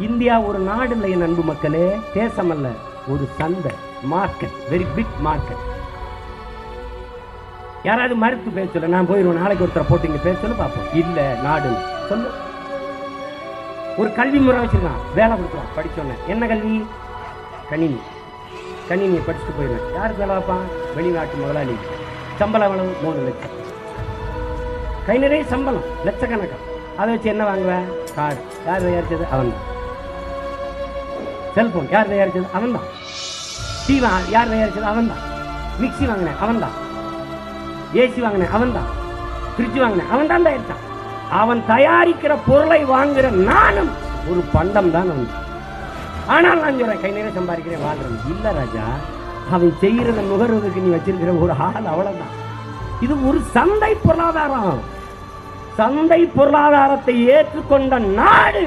India ஒரு நாடு இல்லை என் அன்பு மக்களே தேசம் அல்ல ஒரு சந்தை மார்க்கெட் வெரி பிக் மார்க்கெட் யாராவது மறுத்து பேச சொல்ல நான் போயிடுவேன் நாளைக்கு ஒருத்தரை போட்டிங்க பேச சொல்லு பார்ப்போம். இல்ல நாடு சொல்லு. ஒரு கல்வி முறை வச்சிருக்கான் வேலை கொடுக்கலாம் படிச்சோன்னே. என்ன கல்வி? கணினி. கணினியை படிச்சுட்டு போயிடுவேன். யாருக்கு வேலை வைப்பான்? வெளிநாட்டு முதலாளி சம்பளம் எவ்வளவு மூணு லட்சம். கை நிறைய சம்பளம் லட்சக்கணக்கம் அதை வச்சு என்ன வாங்குவேன்? கார். யார் தயாரிச்சது அவன் தான். செல்போன் யார் தயாரிச்சது? அவன் தான் டிவி யார் தயாரிச்சது? அவன் தான் மிக்சி வாங்கினேன் அவன் தான் ஏசி வாங்கினேன் அவன் தான் ஃப்ரிட்ஜ் வாங்கினேன் அவன் தான் தயாரித்தான் அவன் தயாரிக்கிற பொருளை வாங்குற நானும் ஒரு பண்டம் தான் அவன். ஆனால் நான் சொல்றேன் கை நேரம் சம்பாதிக்கிறேன் வாழ்றேன். இல்லை ராஜா அவன் செய்கிறத நுகர்வதற்கு நீ வச்சிருக்கிற ஒரு ஆள் அவ்வளோதான் இது ஒரு சந்தை பொருளாதாரம். சந்தை பொருளாதாரத்தை ஏற்றுக்கொண்ட நாடு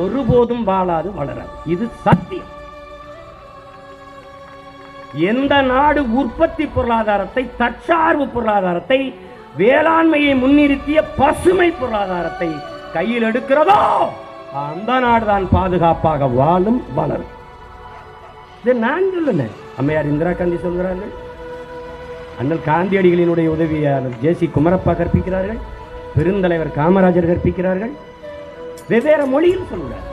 ஒருபோதும் வாழாது வளராது. இது சத்தியம். எந்த நாடு உற்பத்தி பொருளாதாரத்தை தற்சார்பு பொருளாதாரத்தை வேளாண்மையை முன்னிறுத்திய பசுமை பொருளாதாரத்தை கையில் எடுக்கிறதோ அந்த நாடுதான் பாதுகாப்பாக வாழும் வளரும். இது நான் சொல்லல. அம்மையார் இந்திரா காந்தி சொல்கிறார்கள். அண்ணல் காந்தியடிகளினுடைய உதவியாளர் ஜேசி குமரப்பா கற்பிக்கிறார்கள். பெருந்தலைவர் காமராஜர் கற்பிக்கிறார்கள். வெவ்வேறு மொழியில் சொல்கிறார்